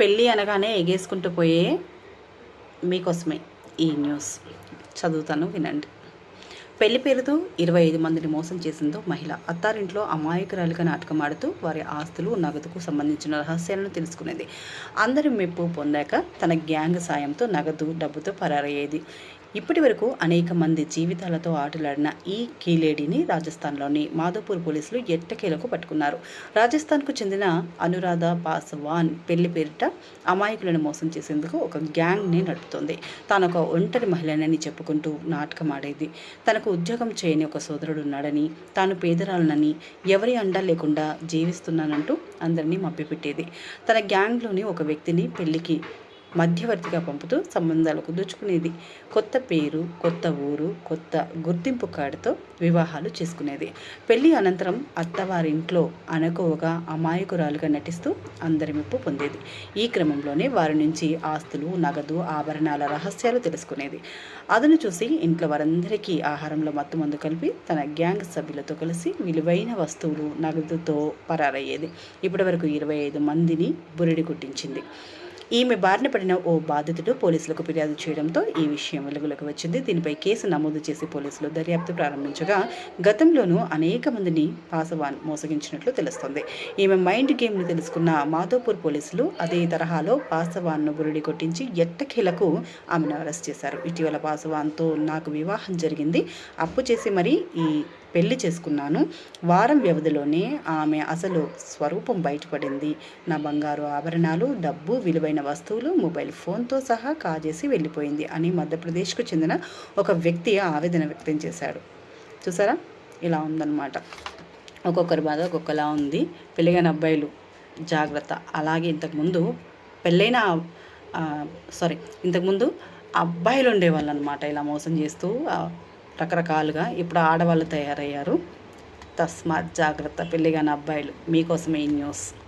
పెళ్ళి అనగానే ఎగేసుకుంటూ పోయే మీకోసమే ఈ న్యూస్. చదువుతాను వినండి. పెళ్ళి పేరుతో ఇరవై ఐదు మందిని మోసం చేసిందో మహిళ. అత్తారింట్లో అమాయకురాలుగా నాటకం ఆడుతూ వారి ఆస్తులు నగదుకు సంబంధించిన రహస్యాలను తెలుసుకునేది. అందరి మెప్పు పొందాక తన గ్యాంగ్ సాయంతో నగదు డబ్బుతో పరారయ్యేది. ఇప్పటి వరకు అనేక మంది జీవితాలతో ఆటలాడిన ఈ కీలేడిని రాజస్థాన్లోని మాధోపూర్ పోలీసులు ఎట్టకేలకు పట్టుకున్నారు. రాజస్థాన్కు చెందిన అనురాధ పాస్వాన్ పెళ్ళి పేరిట అమాయకులను మోసం చేసేందుకు ఒక గ్యాంగ్ని నడుపుతోంది. తాను ఒక ఒంటరి మహిళనని చెప్పుకుంటూ నాటకం ఆడేది తనకు ఉద్యోగం చేయని ఒక సోదరుడు ఉన్నాడని తాను పేదరాలనని ఎవరి అండా లేకుండా జీవిస్తున్నానంటూ అందరినీ మభ్యపెట్టేది. తన గ్యాంగ్లోని ఒక వ్యక్తిని పెళ్ళికి మధ్యవర్తిగా పంపుతూ సంబంధాలు కుదుర్చుకునేది. కొత్త పేరు కొత్త ఊరు కొత్త గుర్తింపు కార్డుతో వివాహాలు చేసుకునేది. పెళ్ళి అనంతరం అత్తవారింట్లో అనకోవగా అమాయకురాలుగా నటిస్తూ అందరి మెప్పు పొందేది. ఈ క్రమంలోనే వారి నుంచి ఆస్తులు నగదు ఆభరణాల రహస్యాలు తెలుసుకునేది. అదను చూసి ఇంట్లో వారందరికీ ఆహారంలో మత్తు మందు కలిపి తన గ్యాంగ్ సభ్యులతో కలిసి విలువైన వస్తువులు నగదుతో పరారయ్యేది. ఇప్పటివరకు ఇరవై ఐదు మందిని బురిడి కుట్టించింది. ఈమె బారిన పడిన ఓ బాధితుడు పోలీసులకు ఫిర్యాదు చేయడంతో ఈ విషయం వెలుగులోకి వచ్చింది. దీనిపై కేసు నమోదు చేసి పోలీసులు దర్యాప్తు ప్రారంభించగా గతంలోనూ అనేక మందిని పాసవాన్ మోసగించినట్లు తెలుస్తోంది. ఈమె మైండ్ గేమ్ను తెలుసుకున్న మాధోపూర్ పోలీసులు అదే తరహాలో పాసవాన్ను బురిడి కొట్టించి ఎట్టకేలకు ఆమెను అరెస్ట్ చేశారు. ఇటీవల పాసవాన్తో నాకు వివాహం జరిగింది. అప్పు చేసి మరీ ఈ పెళ్ళి చేసుకున్నాను. వారం వ్యవధిలోనే ఆమె అసలు స్వరూపం బయటపడింది. నా బంగారు ఆభరణాలు డబ్బు విలువైన వస్తువులు మొబైల్ ఫోన్తో సహా కాజేసి వెళ్ళిపోయింది అని మధ్యప్రదేశ్కు చెందిన ఒక వ్యక్తి ఆవేదన వ్యక్తం చేశాడు. చూసారా? ఇలా ఉందన్నమాట. ఒక్కొక్కరి బాధ ఒక్కొక్కలా ఉంది. పెళ్ళిగైన అబ్బాయిలు జాగ్రత్త. అలాగే ఇంతకుముందు పెళ్ళైన సారీ ఇంతకుముందు అబ్బాయిలు ఉండేవాళ్ళు అనమాట ఇలా మోసం చేస్తూ రకరకాలుగా ఇప్పుడు ఆడవాళ్ళు తయారయ్యారు. తస్మాత్ జాగ్రత్త పెళ్ళిగాని అబ్బాయిలు మీకోసమే ఈ న్యూస్.